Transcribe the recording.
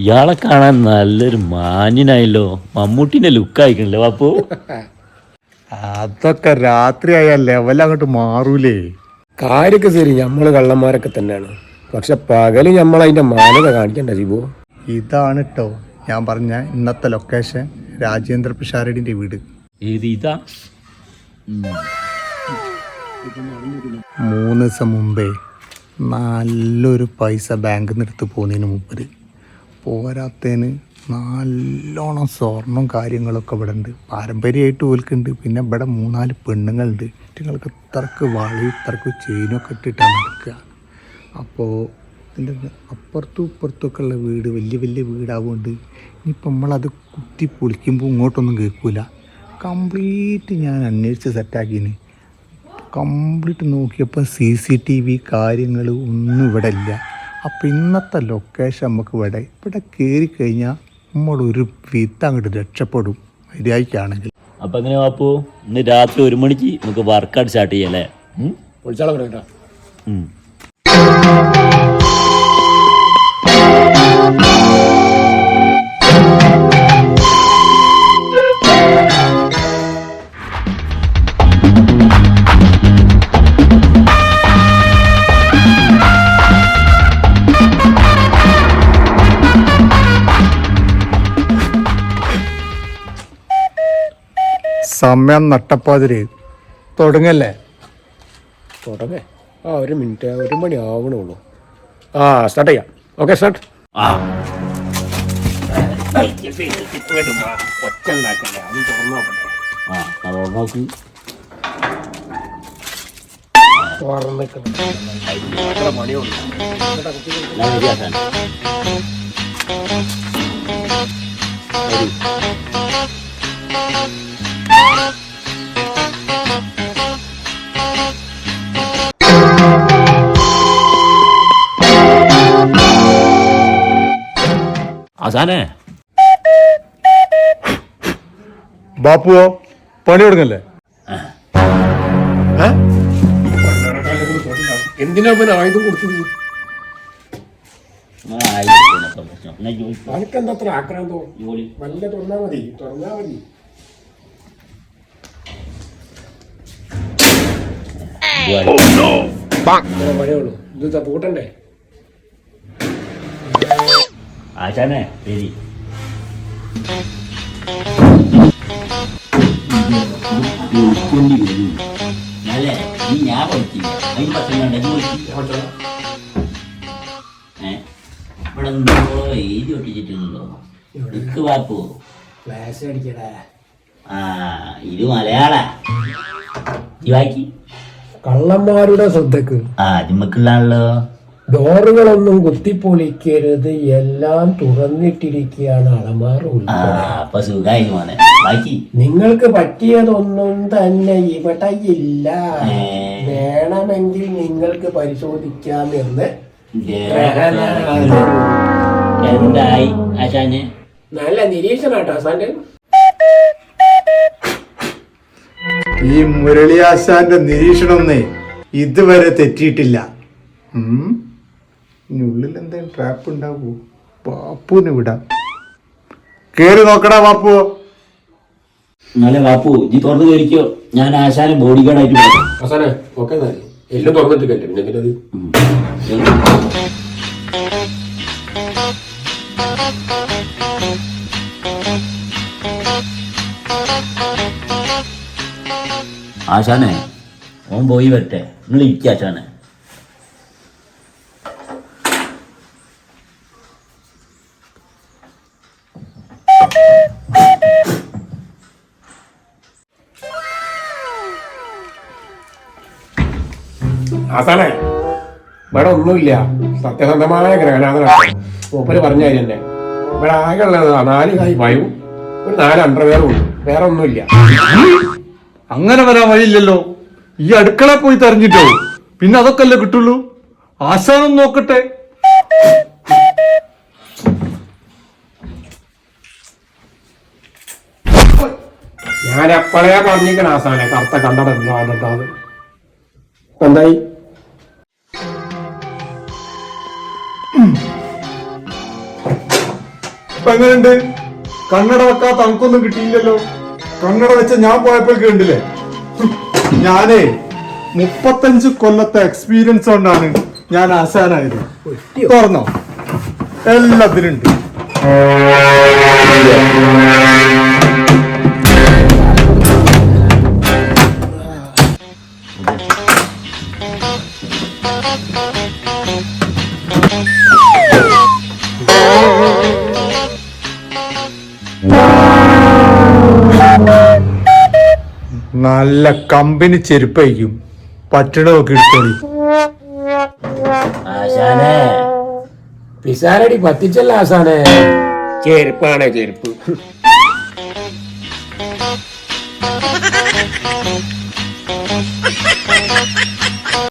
ഇയാളെ കാണാൻ നല്ലൊരു മാന്യനായല്ലോ. മമ്മൂട്ടിന്റെ ലുക്ക് ആയിക്കണല്ലേ പാപ്പു അതൊക്കെ രാത്രി ആയാൽ ലെവൽ അങ്ങോട്ട് മാറൂലേ. കാര്യമൊക്കെ ശരി നമ്മൾ കള്ളന്മാരൊക്കെ തന്നെയാണ്. പക്ഷെ പകൽ നമ്മൾ അതിന്റെ മാനത കാണിക്കണ്ട ശിവു ഇതാണ് കേട്ടോ ഞാൻ പറഞ്ഞ ഇന്നത്തെ ലൊക്കേഷൻ രാജേന്ദ്ര പിഷാരടിന്റെ വീട്. ഏത് ഇതാ? മൂന്ന് ദിവസം മുമ്പേ നല്ലൊരു പൈസ ബാങ്കിൽ നിന്ന് എടുത്ത് പോകുന്നതിന് മുമ്പ്. പോരാത്തതിന് നല്ലോണം സ്വർണം കാര്യങ്ങളൊക്കെ ഇവിടെ ഉണ്ട് പാരമ്പര്യമായിട്ട് ഓൽക്കുണ്ട്. പിന്നെ ഇവിടെ മൂന്നാൽ പെണ്ണുങ്ങളുണ്ട്. കുട്ടികൾക്ക് ഇത്രക്ക് വളി ഇത്രക്ക് ചെയിനൊക്കെ ഇട്ടിട്ടാണ് നടക്കുക. അപ്പോൾ ഇതിന്റെ അപ്പുറത്തും ഇപ്പുറത്തൊക്കെ ഉള്ള വീട് വലിയ വലിയ വീടാവുകൊണ്ട് ഇനിയിപ്പോൾ നമ്മളത് കുത്തി പൊളിക്കുമ്പോൾ ഇങ്ങോട്ടൊന്നും കേൾക്കൂല. കംപ്ലീറ്റ് ഞാൻ അന്വേഷിച്ച് സെറ്റാക്കിന്. കംപ്ലീറ്റ് നോക്കിയപ്പോൾ സി സി ടി വി കാര്യങ്ങൾ ഒന്നും ഇവിടെ ഇല്ല. അപ്പോൾ ഇന്നത്തെ ലൊക്കേഷൻ നമുക്ക് ഇവിടെ ഇവിടെ കയറി കഴിഞ്ഞാൽ നമ്മളൊരു വിത്ത് അങ്ങോട്ട് രക്ഷപ്പെടും. മര്യാദയ്ക്കാണെങ്കിൽ. അപ്പം എങ്ങനെ വാപ്പു ഇന്ന് രാത്രി ഒരു മണിക്ക് നമുക്ക് വർക്കൗട്ട് സ്റ്റാർട്ട് ചെയ്യാം അല്ലേ? പൊളിച്ചാളെ പറയണ്ട സമയം നട്ടപ്പാതിരി. തുടങ്ങല്ലേ? തുടങ്ങേ. ആ ഒരു മിനിറ്റ്. ഒരു മണി ആവണുള്ളൂ. ആ സ്റ്റാർട്ട് ചെയ്യാം. ഓക്കെ സ്റ്റാർട്ട് ആ. മണിയുണ്ട്. ആസാനേ ബാപ്പുവോ പണി കൊടുക്കല്ലേ എന്തിനാ പിന്നെ ആയുധം കൊടുത്തത്? അനക്കെന്താ അത്ര തുറന്നാ മതി തുറന്നാ മതി. ഇങ്ങനെ മഴയുള്ളൂ ഇത് പൂട്ടണ്ടേ? ആശാനെ ശരി അല്ലേ? നീ ഞാൻ പഠിച്ചില്ല അതിന് പറ്റുന്ന ഏ? ഇവിടെ എന്തോ എഴുതി ഒട്ടിച്ചിട്ടുണ്ടല്ലോ ഇക്ക് വാപ്പു. ഫ്ലാഷ് അടിക്കടാ ആ ഇത് മലയാള. കള്ളന്മാരുടെ ശ്രദ്ധക്ക്. ആ അതിമ്മക്കുള്ളാണല്ലോ ഡോറുകളൊന്നും കുത്തിപ്പൊളിക്കരുത്. എല്ലാം തുറന്നിട്ടിരിക്കുകയാണ് അളമാർ നിങ്ങൾക്ക് പറ്റിയതൊന്നും തന്നെ ഇവിടെ ഇല്ല. വേണമെങ്കിൽ നിങ്ങൾക്ക് പരിശോധിക്കാമെന്ന് എന്തായി ആശാന്? നല്ല നിരീക്ഷണാട്ടോ സാന്റെ ഈ മുരളിയാശാന്റെ നിരീക്ഷണം ഒന്നേ ഇതുവരെ തെറ്റിയിട്ടില്ല. ഉം. ഇനി ഉള്ളിൽ എന്തെങ്കിലും ട്രാപ്പ് ഉണ്ടാവൂ? ബാപ്പുവിന് വിടാം. കേറി നോക്കടാ ബാപ്പു. എന്നാലേ ബാപ്പു നീ തുറന്നു കയറിക്കോ ഞാൻ ആശാനെ ബോഡി ഗാർഡായിട്ട് ആയിട്ട് അവസാനം ഓക്കെ എന്നാൽ എല്ലാം തുറന്നിട്ട് കല്ലേ പിന്നെ എന്തിനത് ആശാനെ ഓൻ പോയി വരട്ടെ. നിങ്ങൾ ഇരിക്കുക ആശാനെ. അവസാനം ഇവിടെ ഒന്നുമില്ല. സത്യസന്ധമായ ഗ്രഹനാഥനാണ്. മൂപ്പര് പറഞ്ഞ കാര്യം തന്നെ. ഇവിടെ ആകെ ഉള്ളത് നാല് കായ് ഭയവും ഒരു നാല് അണ്ടർവെയറും ഉണ്ട്. വേറെ ഒന്നുമില്ല. അങ്ങനെ വരാൻ വഴിയില്ലല്ലോ. ഈ അടുക്കള പോയി തെരഞ്ഞിട്ടോ? പിന്നെ അതൊക്കെ അല്ലേ കിട്ടുള്ളൂ? ആശാനം നോക്കട്ടെ. ഞാൻ എപ്പോഴേ പറഞ്ഞിരിക്കണ ആസാനെ കറുത്ത കണ്ടട എന്തായി? ഇപ്പൊ എങ്ങനെയുണ്ട്? കണ്ണട വെക്കാത്ത അനക്കൊന്നും കിട്ടിയില്ലല്ലോ. കണ്ണട വെച്ച ഞാൻ പോയപ്പോൾ കണ്ടില്ലേ ഞാനേ മുപ്പത്തഞ്ച് കൊല്ലത്തെ എക്സ്പീരിയൻസ് കൊണ്ടാണ് ഞാൻ ആശാനായത്. തുറന്നോ? എല്ലാത്തിനുണ്ട്. നല്ല കമ്പനി ചെരുപ്പയ്ക്കും പറ്റണമൊക്കെ എടുത്തോളി. ആശാനെ പിസാരടി പത്തിച്ചല്ല ആശാനേ. ചെരുപ്പാണ് ചെരുപ്പ്.